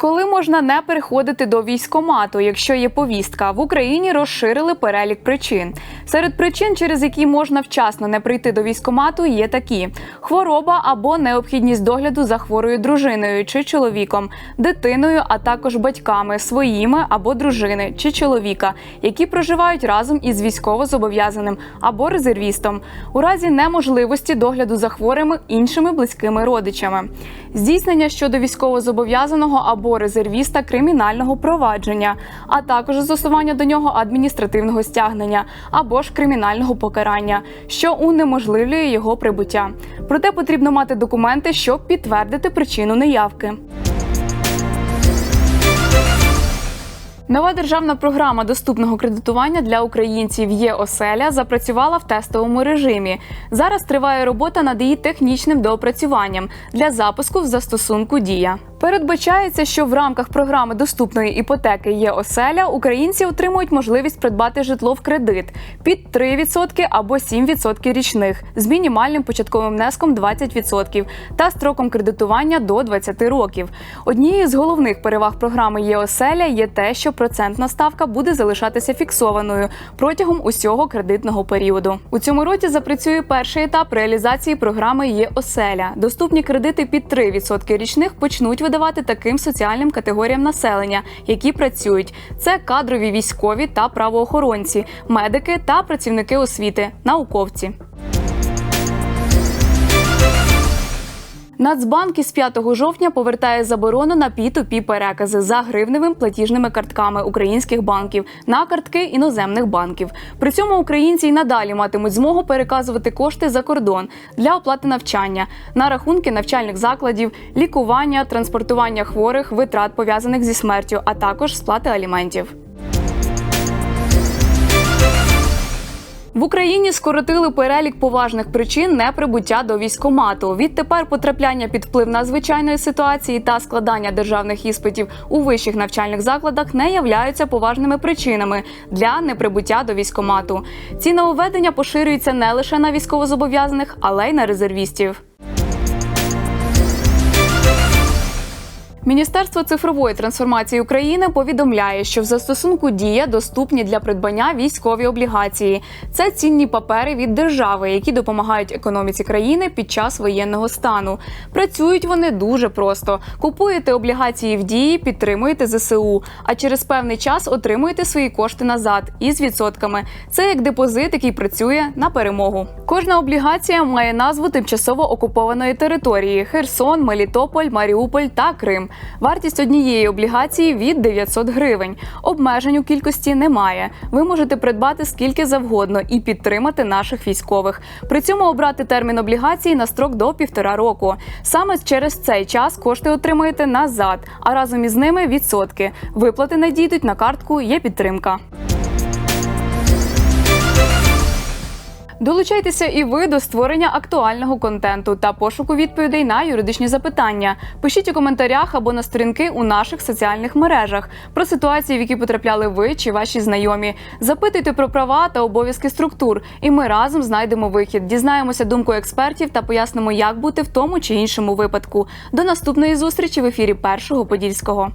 Коли можна не переходити до військомату, якщо є повістка, в Україні розширили перелік причин. Серед причин, через які можна вчасно не прийти до військомату, є такі: хвороба або необхідність догляду за хворою дружиною чи чоловіком, дитиною, а також батьками своїми або дружини чи чоловіка, які проживають разом із військовозобов'язаним або резервістом, у разі неможливості догляду за хворими іншими близькими родичами, здійснення щодо військовозобов'язаного або резервіста кримінального провадження, а також застосування до нього адміністративного стягнення або ж кримінального покарання, що унеможливлює його прибуття. Проте потрібно мати документи, щоб підтвердити причину неявки. Нова державна програма доступного кредитування для українців є оселя запрацювала в тестовому режимі. Зараз триває робота над її технічним доопрацюванням для запуску в застосунку Дія. Передбачається, що в рамках програми доступної іпотеки є оселя українці отримують можливість придбати житло в кредит під 3% або 7% річних з мінімальним початковим внеском 20% та строком кредитування до 20 років. Однією з головних переваг програми є оселя є те, що процентна ставка буде залишатися фіксованою протягом усього кредитного періоду. У цьому році запрацює перший етап реалізації програми є оселя. Доступні кредити під 3% річних почнуть видавати таким соціальним категоріям населення, які працюють. Це кадрові військові та правоохоронці, медики та працівники освіти, науковці. Нацбанк із 5 жовтня повертає заборону на P2P перекази за гривневим платіжними картками українських банків на картки іноземних банків. При цьому українці й надалі матимуть змогу переказувати кошти за кордон для оплати навчання на рахунки навчальних закладів, лікування, транспортування хворих, витрат пов'язаних зі смертю, а також сплати аліментів. В Україні скоротили перелік поважних причин неприбуття до військомату. Відтепер потрапляння під вплив надзвичайної ситуації та складання державних іспитів у вищих навчальних закладах не являються поважними причинами для неприбуття до військомату. Ці нововведення поширюються не лише на військовозобов'язаних, але й на резервістів. Міністерство цифрової трансформації України повідомляє, що в застосунку Дія доступні для придбання військові облігації. Це цінні папери від держави, які допомагають економіці країни під час воєнного стану. Працюють вони дуже просто: купуєте облігації в дії, підтримуєте ЗСУ, а через певний час отримуєте свої кошти назад із відсотками. Це як депозит, який працює на перемогу. Кожна облігація має назву тимчасово окупованої території: Херсон, Мелітополь, Маріуполь та Крим. Вартість однієї облігації від 900 гривень. Обмежень у кількості немає. Ви можете придбати скільки завгодно і підтримати наших військових. При цьому обрати термін облігації на строк до півтора року. Саме через цей час кошти отримаєте назад, а разом із ними відсотки. Виплати надійдуть на картку. Є підтримка. Долучайтеся і ви до створення актуального контенту та пошуку відповідей на юридичні запитання. Пишіть у коментарях або на сторінки у наших соціальних мережах про ситуації, в які потрапляли ви чи ваші знайомі. Запитуйте про права та обов'язки структур, і ми разом знайдемо вихід, дізнаємося думку експертів та пояснимо, як бути в тому чи іншому випадку. До наступної зустрічі в ефірі першого подільського.